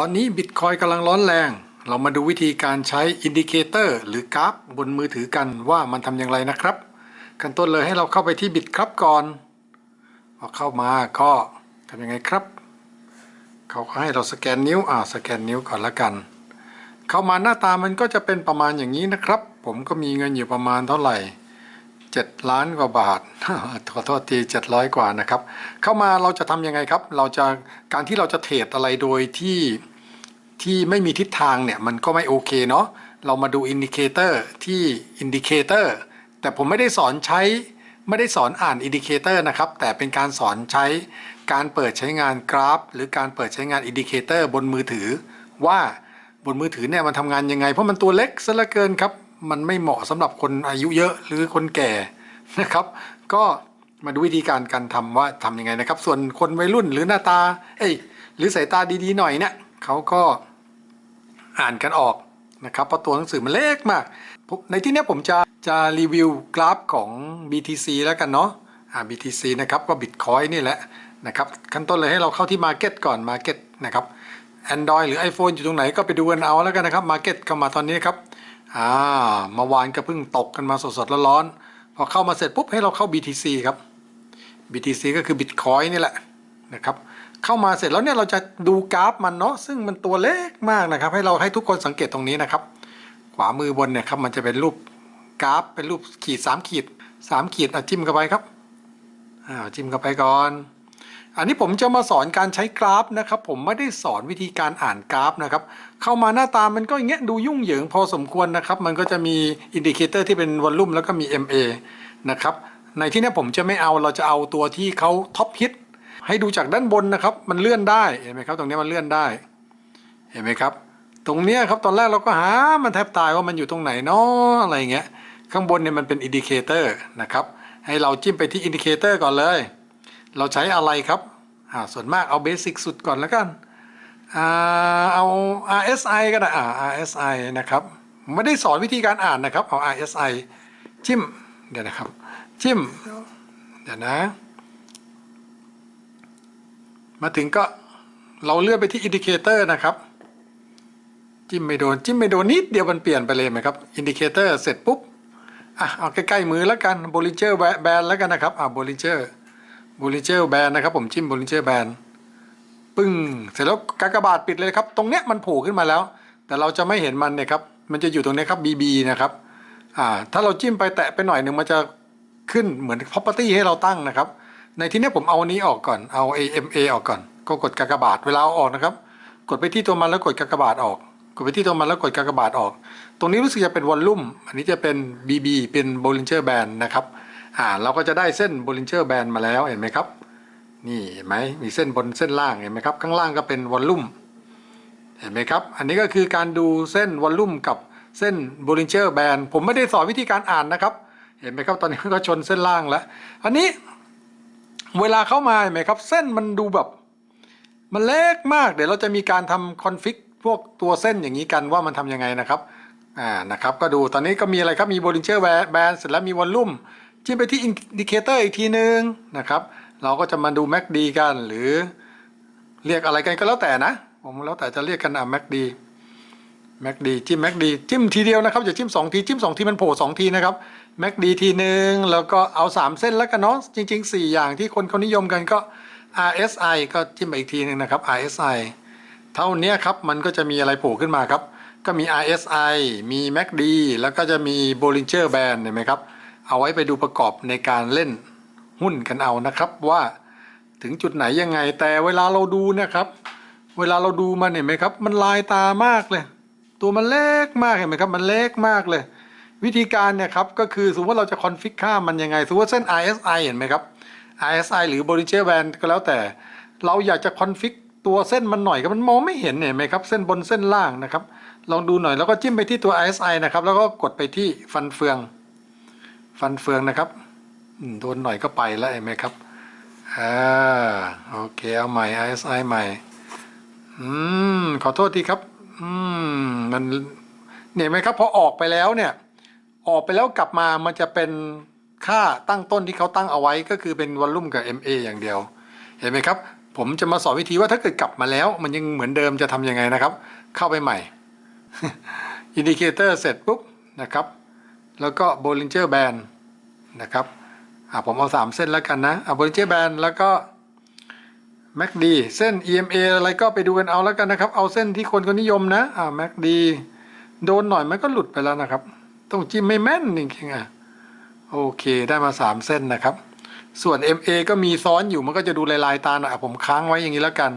ตอนนี้บิตคอยกำลังร้อนแรง เรามาดูวิธีการใช้อินดิเคเตอร์หรือกราฟบนมือถือกันว่ามันทำอย่างไรนะครับขั้นต้นเลยให้เราเข้าไปที่บิตครับก่อนพอเข้ามาก็ทำยังไงครับ เขาก็ให้เราสแกนนิ้วอ่าสแกนนิ้วก่อนละกัน เข้ามาหน้าตามันก็จะเป็นประมาณอย่างนี้นะครับ ผมก็มีเงินอยู่ประมาณเท่าไหร่7ล้านกว่าบาท ขอโทษที700 กว่านะครับ เข้ามาเราจะทำยังไงครับ เราจะการที่เราจะเทรดอะไรโดยที่ ที่ไม่มีทิศทางเนี่ยมันก็ไม่โอเคเนาะเรามาดูอินดิเคเตอร์ที่อินดิเคเตอร์แต่ผมไม่ได้สอนใช้ไม่ได้สอนอ่านอินดิเคเตอร์นะครับ แต่เป็นการสอนใช้การเปิดใช้งานกราฟ หรือการเปิดใช้งานอินดิเคเตอร์บนมือถือ ว่าบนมือถือเนี่ยมันทำงานยังไง เพราะมันตัวเล็กซะเหลือเกินครับ มันไม่เหมาะสำหรับคนอายุเยอะหรือคนแก่นะครับ ก็มาดูวิธีการการทำว่าทำยังไงนะครับ ส่วนคนวัยรุ่นหรือหน้าตา เอ้ยหรือสายตาดีๆหน่อยเนี่ยเขาก็ อ่านกันออกนะครับเพราะตัวหนังสือมันเล็กมาก ในที่นี้ผมจะจะรีวิวกราฟของ BTC แล้วกันเนาะอ่า BTC นะครับก็ Bitcoin นี่แหละนะครับขั้นต้นเลยให้เราเข้าที่ Market ก่อน Market นะครับ Android หรือ iPhone อยู่ตรงไหนก็ไปดูกันเอาแล้วกันนะครับ Market เข้ามาตอนนี้ครับอ่ามาวานก็เพิ่งตกกันมาสดๆร้อนๆพอเข้ามาเสร็จปุ๊บให้เราเข้า BTC ครับ BTC ก็คือ Bitcoin นี่แหละนะครับ เข้ามาเสร็จแล้วเนี่ยเราจะดูกราฟมันเนาะซึ่งมันตัวเล็กมากนะครับ ให้เราให้ทุกคนสังเกตตรงนี้นะครับ ขวามือบนเนี่ยครับมันจะเป็นรูปกราฟเป็นรูปขีดสามขีดสามขีดอะจิ้มเข้าไปครับอ่าจิ้มเข้าไปก่อน อันนี้ผมจะมาสอนการใช้กราฟนะครับ ผมไม่ได้สอนวิธีการอ่านกราฟนะครับ เข้ามาหน้าตามันก็อย่างเงี้ยดูยุ่งเหยิงพอสมควรนะครับ มันก็จะมีอินดิเคเตอร์ที่เป็นวอลลุ่มแล้วก็มี MA นะครับในที่นี้ผมจะไม่เอาเราจะเอาตัวที่เขาท็อปฮิต ให้ดูจากด้านบนนะครับ มันเลื่อนได้เห็นไหมครับ ตรงนี้มันเลื่อนได้ เห็นไหมครับ ตรงเนี้ยครับตอนแรกเราก็หามันแทบตายว่ามันอยู่ตรงไหนเนาะอะไรเงี้ยข้างบนเนี่ยมันเป็นอินดิเคเตอร์นะครับให้เราจิ้มไปที่อินดิเคเตอร์ก่อนเลย เราใช้อะไรครับอ่าส่วนมากเอาเบสิกสุดก่อนแล้วกันอ่าเอา RSI ก็ได้อ่า RSI นะครับไม่ได้สอนวิธีการอ่านนะครับ เอา RSI จิ้มเดี๋ยวนะครับ จิ้ม เดี๋ยวนะ มาถึงก็เราเลื่อนไปที่อินดิเคเตอร์นะครับ จิ้มไม่โดน จิ้มไม่โดนนิดเดียวมันเปลี่ยนไปเลยไหมครับอินดิเคเตอร์เสร็จปุ๊บอะเอาใกล้ๆมือแล้วกัน b o l l i n g e r Band แล้วกันนะครับอ่า b o l l i n g e r b o l l i n g e r Band นะครับผมจิ้ม b o l l i n g e r Band ปึ้งเสร็จแล้วกากบาทปิดเลยครับ ตรงเนี้ยมันโผล่ขึ้นมาแล้ว แต่เราจะไม่เห็นมันเนี่ยครับมันจะอยู่ตรงนี้ครับ BB นะครับอ่าถ้าเราจิ้มไปแตะไปหน่อยหนึ่งมันจะขึ้นเหมือน property ให้เราตั้งนะครับ ในที่นี้ผมเอาอันนี้ออกก่อนเอา AMA ออกก่อน ก็กดกากบาทเวลาเอาออกนะครับ กดไปที่ตัวมันแล้วกดกากบาทออก กดไปที่ตัวมันแล้วกดกากบาทออก ตรงนี้รู้สึกจะเป็นวอลลุ่มอันนี้จะเป็น BB เป็น Bollinger Band นะครับอ่าเราก็จะได้เส้น Bollinger Band มาแล้วเห็นไหมครับ นี่เห็นไหมมีเส้นบนเส้นล่างเห็นไหมครับข้างล่างก็เป็นวอลลุ่มเห็นไหมครับ อันนี้ก็คือการดูเส้นวอลลุ่มกับเส้น Bollinger Band ผมไม่ได้สอนวิธีการอ่านนะครับ เห็นไหมครับตอนนี้ก็ชนเส้นล่างแล้ว อันนี้ เวลาเข้ามาเห็นไหมครับ เส้นมันดูแบบ มันเล็กมากเดี๋ยวเราจะมีการทำคอนฟิกพวกตัวเส้นอย่างนี้กันว่ามันทำยังไงนะครับอ่านะครับก็ดูตอนนี้ก็มีอะไรครับ มี Bollinger Band เสร็จแล้วมีวอลลุ่มจิ้มไปที่อินดิเคเตอร์อีกทีนึงนะครับ เราก็จะมาดู MACD กันหรือเรียกอะไรกันก็แล้วแต่นะ ผมแล้วแต่จะเรียกกันอะ MACD MACD จิ้ม MACD จิ้มทีเดียวนะครับอย่าจิ้ม2ทีจิ้ม2ทีมันโผล่2ทีนะครับ MACD ทีหนึ่งแล้วก็เอา 3 เส้นแล้วกันเนาะจริง ๆ 4 อย่างที่คนเขานิยมกันก็ RSI ก็จิ้มไปอีกทีหนึ่งนะครับ RSI เท่านี้ครับมันก็จะมีอะไรโผล่ขึ้นมาครับ ก็มี RSI มี MACD แล้วก็จะมี Bollinger Band เห็นไหมครับ เอาไว้ไปดูประกอบในการเล่นหุ้นกันเอานะครับว่าถึงจุดไหนยังไงแต่เวลาเราดูนะครับ เวลาเราดูมันเห็นไหมครับ มันลายตามากเลย ตัวมันเล็กมากเห็นไหมครับ มันเล็กมากเลย วิธีการเนี่ยครับก็คือสมมติว่าเราจะคอนฟิกค่ามันยังไงสมมติว่าเส้น RSI เห็นไหมครับ RSI หรือ Bollinger Band ก็แล้วแต่ เราอยากจะคอนฟิกตัวเส้นมันหน่อยก็มันมองไม่เห็นเห็นไหมครับ เส้นบนเส้นล่างนะครับ ลองดูหน่อยแล้วก็จิ้มไปที่ตัว RSI นะครับ แล้วก็กดไปที่ฟันเฟือง ฟันเฟืองนะครับโดนหน่อยก็ไปแล้วเห็นไหมครับอ่าโอเคเอาใหม่ RSI ใหม่ อืมขอโทษทีครับ อืมมันเนี่ยเห็นไหมครับพอออกไปแล้วเนี่ย ออกไปแล้วกลับมามันจะเป็นค่าตั้งต้นที่เขาตั้งเอาไว้ก็คือเป็นวอลลุ่มกับ MA อย่างเดียว เห็นไหมครับ ผมจะมาสอนวิธีว่าถ้าเกิดกลับมาแล้ว มันยังเหมือนเดิมจะทำยังไงนะครับ เข้าไปใหม่อินดิเคเตอร์เสร็จปุ๊บนะครับ แล้วก็ Bollinger Band นะครับอ่าผมเอา 3 เส้นแล้วกันนะอ่า Bollinger Band แล้วก็ MACD เส้น EMA อะไรก็ไปดูกันเอาแล้วกันนะครับ เอาเส้นที่คนก็นิยมนะอ่า MACD โดนหน่อยมันก็หลุดไปแล้วนะครับ ต้องจิ้มไม่แม่นจริงๆอะโอเคได้มา3เส้นนะครับ ส่วน MA ก็มีซ้อนอยู่มันก็จะดูลายๆตาหน่อยอะผมค้างไว้อย่างนี้แล้วกัน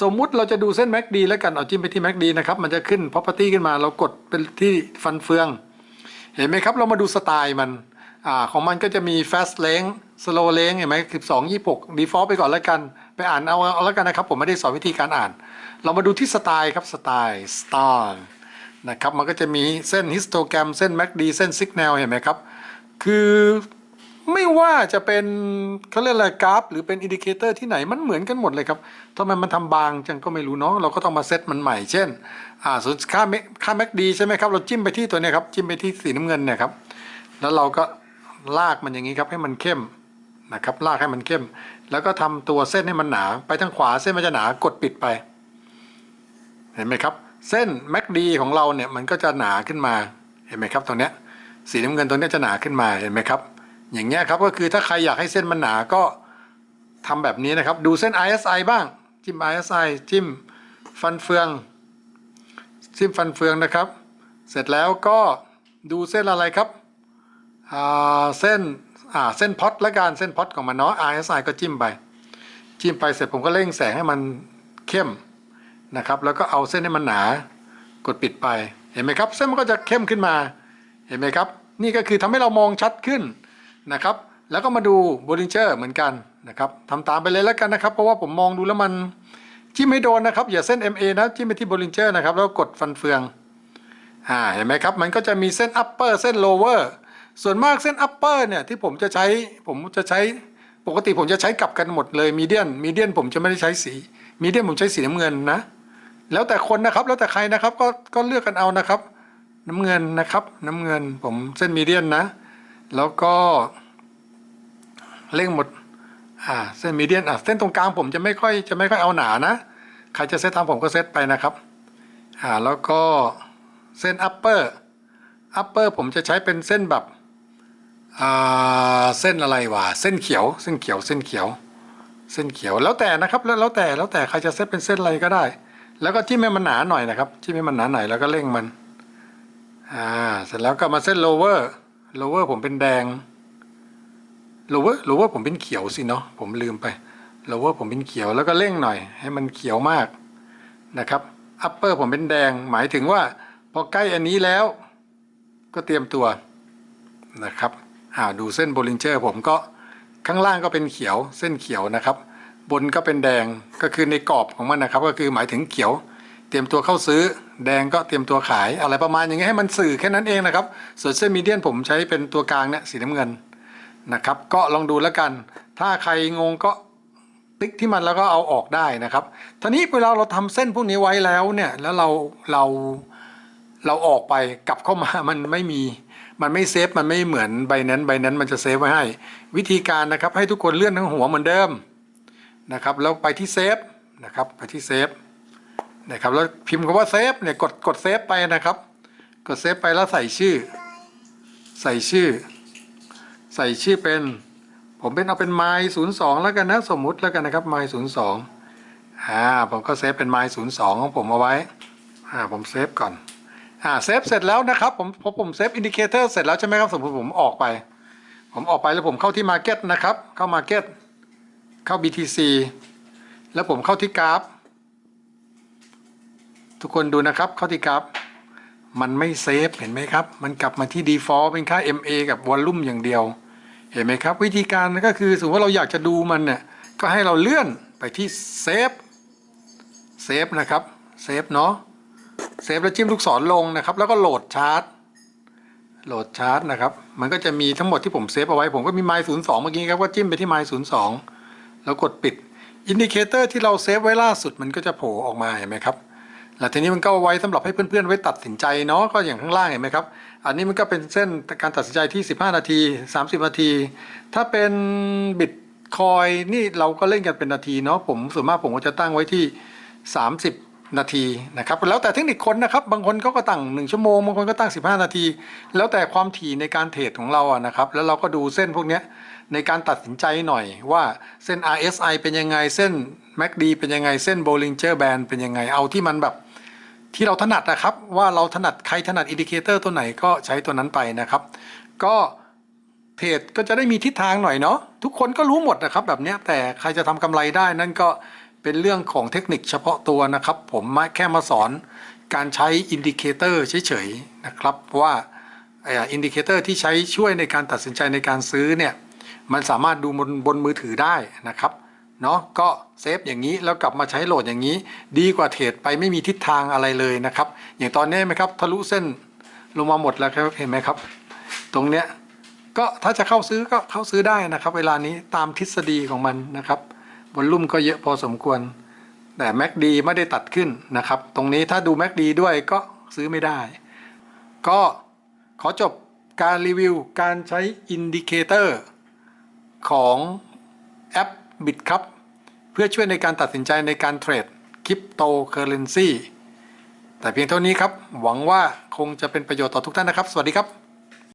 สมมุติเราจะดูเส้น MACD แล้วกันเอาจิ้มไปที่ MACD นะครับมันจะขึ้น property ขึ้นมาเรากดเป็นที่ฟันเฟือง เห็นไหมครับเรามาดูสไตล์มันอ่าของมันก็จะมี fast length slow length เห็นไหม12 26 default ไปก่อนแล้วกัน ไปอ่านเอาเอาแล้วกันนะครับ ผมไม่ได้สอนวิธีการอ่าน เรามาดูที่สไตล์ครับสไตล์ style นะครับมันก็จะมีเส้น histogram เส้น MACD เส้น signal เห็นไหมครับ คือไม่ว่าจะเป็นเขาเรียกอะไรกราฟ หรือเป็นอินดิเคเตอร์ที่ไหนมันเหมือนกันหมดเลยครับทำไมมันทำบางจังก็ไม่รู้เนาะเราก็ต้องมาเซตมันใหม่ เช่นอ่าส่วนค่าเมค่าแม็กดีใช่ไหมครับ เราจิ้มไปที่ตัวเนี้ยครับจิ้มไปที่สีน้ำเงินเนี่ยครับแล้วเราก็ลากมันอย่างนี้ครับให้มันเข้มนะครับลากให้มันเข้ม แล้วก็ทำตัวเส้นให้มันหนา ไปทางขวาเส้นมันจะหนากดปิดไป เห็นไหมครับ เส้นแม็กดีของเราเนี่ยมันก็จะหนาขึ้นมาเห็นไหมครับตรงเนี้ยสีน้ำเงินตรงเนี้ยจะหนาขึ้นมาเห็นไหมครับ อย่างเงี้ยครับก็คือถ้าใครอยากให้เส้นมันหนาก็ทำแบบนี้นะครับ ดูเส้น ISI บ้าง จิ้ม ISI จิ้มฟันเฟือง จิ้มฟันเฟืองนะครับ เสร็จแล้วก็ดูเส้นอะไรครับเส้นอ่าเส้นพอตละกันเส้นพอตของมันเนาะ RSI ก็จิ้มไป จิ้มไปเสร็จผมก็เร่งแสงให้มันเข้ม นะครับ แล้วก็เอาเส้นให้มันหนากดปิดไปเห็นไหมครับ เส้นมันก็จะเข้มขึ้นมาเห็นไหมครับ นี่ก็คือทำให้เรามองชัดขึ้นนะครับ แล้วก็มาดู Bollinger เหมือนกันนะครับทำตามไปเลยแล้วกันนะครับ เพราะว่าผมมองดูแล้วมันจิ้มไม่โดนนะครับ อย่าเส้น MA นะจิ้มไปที่ Bollinger นะครับแล้วกดฟันเฟืองอ่าเห็นไหมครับ มันก็จะมีเส้น upper เส้น lower ส่วนมากเส้น upper เนี่ยที่ผมจะใช้ผมจะใช้ปกติผมจะใช้กลับกันหมดเลยมีเดียนมีเดียนผมจะไม่ได้ใช้สีมีเดียนผมใช้สีน้ำเงินนะ แล้วแต่คนนะครับ แล้วแต่ใครนะครับ ก็ก็เลือกกันเอานะครับ น้ำเงินนะครับ น้ำเงินผมเส้นมีเดียนนะ แล้วก็เร่งหมดอ่าเส้นมีเดียนอะเส้นตรงกลางผมจะไม่ค่อยจะไม่ค่อยเอาหนานะใครจะเซตตามผมก็เซตไปนะครับอ่าแล้วก็เส้น upper upper ผมจะใช้เป็นเส้นแบบอ่าเส้นอะไรวะเส้นเขียว เส้นเขียวเส้นเขียว เส้นเขียวแล้วแต่นะครับแล้วแล้วแต่แล้วแต่ใครจะเซตเป็นเส้นอะไรก็ได้ แล้วก็จิ้มให้มันหนาหน่อยนะครับจิ้มให้มันหนาหน่อยแล้วก็เร่งมัน อ่า เสร็จแล้วก็มาเส้น lower lower ผมเป็นแดง lower lower ผมเป็นเขียวสิเนาะผมลืมไป lower ผมเป็นเขียวแล้วก็เร่งหน่อย ให้มันเขียวมากนะครับ upper ผมเป็นแดงหมายถึงว่า พอใกล้อันนี้แล้ว ก็เตรียมตัวนะครับอ่าดูเส้น Bollinger ผมก็ข้างล่างก็เป็นเขียวเส้นเขียวนะครับ บนก็เป็นแดงก็คือในกรอบของมันนะครับ ก็คือหมายถึงเขียว เตรียมตัวเข้าซื้อ แดงก็เตรียมตัวขายอะไรประมาณอย่างเงี้ยให้มันสื่อแค่นั้นเองนะครับ ส่วนเส้นมีเดียนผมใช้เป็นตัวกลางเนี่ยสีน้ำเงินนะครับ ก็ลองดูแล้วกัน ถ้าใครงงก็ติ๊กที่มันแล้วก็เอาออกได้นะครับทีนี้เวลาเราทำเส้นพวกนี้ไว้แล้วเนี่ยแล้วเราเราเราออกไปกลับเข้ามามันไม่มีมันไม่เซฟมันไม่เหมือนใบนั้นใบนั้นมันจะเซฟไว้ให้ วิธีการนะครับให้ทุกคนเลื่อนทั้งหัวเหมือนเดิม นะครับแล้วไปที่เซฟนะครับไปที่เซฟนะครับแล้วพิมพ์คำว่าเซฟเนี่ยกดกดเซฟไปนะครับ กดเซฟไปแล้วใส่ชื่อ ใส่ชื่อ ใส่ชื่อเป็น ผมเป็นเอาเป็นไมล์ศูนย์สองแล้วกันนะสมมุติแล้วกันนะครับไมล์ศูนย์สองอ่าผมก็เซฟเป็นไมล์ศูนย์สองของผมเอาไว้อ่าผมเซฟก่อนอ่าเซฟเสร็จแล้วนะครับผมพอผมเซฟอินดิเคเตอร์เสร็จแล้วใช่ไหมครับสมมติผมออกไป ผมออกไปแล้วผมเข้าที่มาร์เก็ตนะครับ เข้ามาร์เก็ต เข้า BTC แล้วผมเข้าที่กราฟ ทุกคนดูนะครับเข้าที่กราฟ มันไม่เซฟเห็นไหมครับ มันกลับมาที่ default เป็นค่า MA กับวอลลุ่มอย่างเดียว เห็นไหมครับ วิธีการก็คือสมมติว่าเราอยากจะดูมันเนี่ยก็ให้เราเลื่อนไปที่เซฟเซฟนะครับเซฟเนาะเซฟแล้วจิ้มลูกศรลงนะครับ แล้วก็โหลดชาร์ตโหลดชาร์ตนะครับ มันก็จะมีทั้งหมดที่ผมเซฟเอาไว้ ผมก็มีไมล์ศูนย์สองเมื่อกี้ครับ ก็จิ้มไปที่ไมล์ศูนย์สอง แล้วกดปิดอินดิเคเตอร์ที่เราเซฟไว้ล่าสุดมันก็จะโผล่ออกมาเห็นไหมครับแล้วทีนี้มันก็ไว้สำหรับให้เพื่อนๆไว้ตัดสินใจเนาะก็อย่างข้างล่างเห็นไหมครับ อันนี้มันก็เป็นเส้นการตัดสินใจที่ 15 นาที 30 นาที ถ้าเป็นบิตคอยนี่เราก็เล่นกันเป็นนาทีเนาะผมส่วนมากผมก็จะตั้งไว้ที่ 30 นาทีนะครับแล้วแต่เทคนิคคนนะครับ บางคนเขาก็ตั้ง 1 ชั่วโมงบางคนก็ตั้ง 15 นาที แล้วแต่ความถี่ในการเทรดของเราอะนะครับ แล้วเราก็ดูเส้นพวกเนี้ย ในการตัดสินใจหน่อยว่าเส้น RSI เป็นยังไงเส้น MACD เป็นยังไงเส้น Bollinger Band เป็นยังไงเอาที่มันแบบที่เราถนัดนะครับ ว่าเราถนัดใครถนัดอินดิเคเตอร์ตัวไหนก็ใช้ตัวนั้นไปนะครับ ก็เทรดก็จะได้มีทิศทางหน่อยเนาะทุกคนก็รู้หมดนะครับแบบเนี้ยแต่ใครจะทำกำไรได้นั่นก็เป็นเรื่องของเทคนิคเฉพาะตัวนะครับ ผมมาแค่มาสอนการใช้อินดิเคเตอร์เฉยๆนะครับว่าอินดิเคเตอร์ที่ใช้ช่วยในการตัดสินใจในการซื้อเนี่ย มันสามารถดูบนบนมือถือได้นะครับเนาะก็เซฟอย่างนี้แล้วกลับมาใช้โหลดอย่างนี้ ดีกว่าเทรดไปไม่มีทิศทางอะไรเลยนะครับ อย่างตอนนี้ไหมครับทะลุเส้นลงมาหมดแล้วครับเห็นไหมครับ ตรงเนี้ยก็ถ้าจะเข้าซื้อก็เข้าซื้อได้นะครับ เวลานี้ตามทฤษฎีของมันนะครับวอลลุ่มก็เยอะพอสมควร แต่ MACD ไม่ได้ตัดขึ้นนะครับ ตรงนี้ถ้าดู MACD ด้วยก็ซื้อไม่ได้ ก็ขอจบการรีวิวการใช้อินดิเคเตอร์ ของแอปบิตครับเพื่อช่วยในการตัดสินใจในการเทรดคริปโตเคอเรนซีแต่เพียงเท่านี้ครับ หวังว่าคงจะเป็นประโยชน์ต่อทุกท่านนะครับ สวัสดีครับ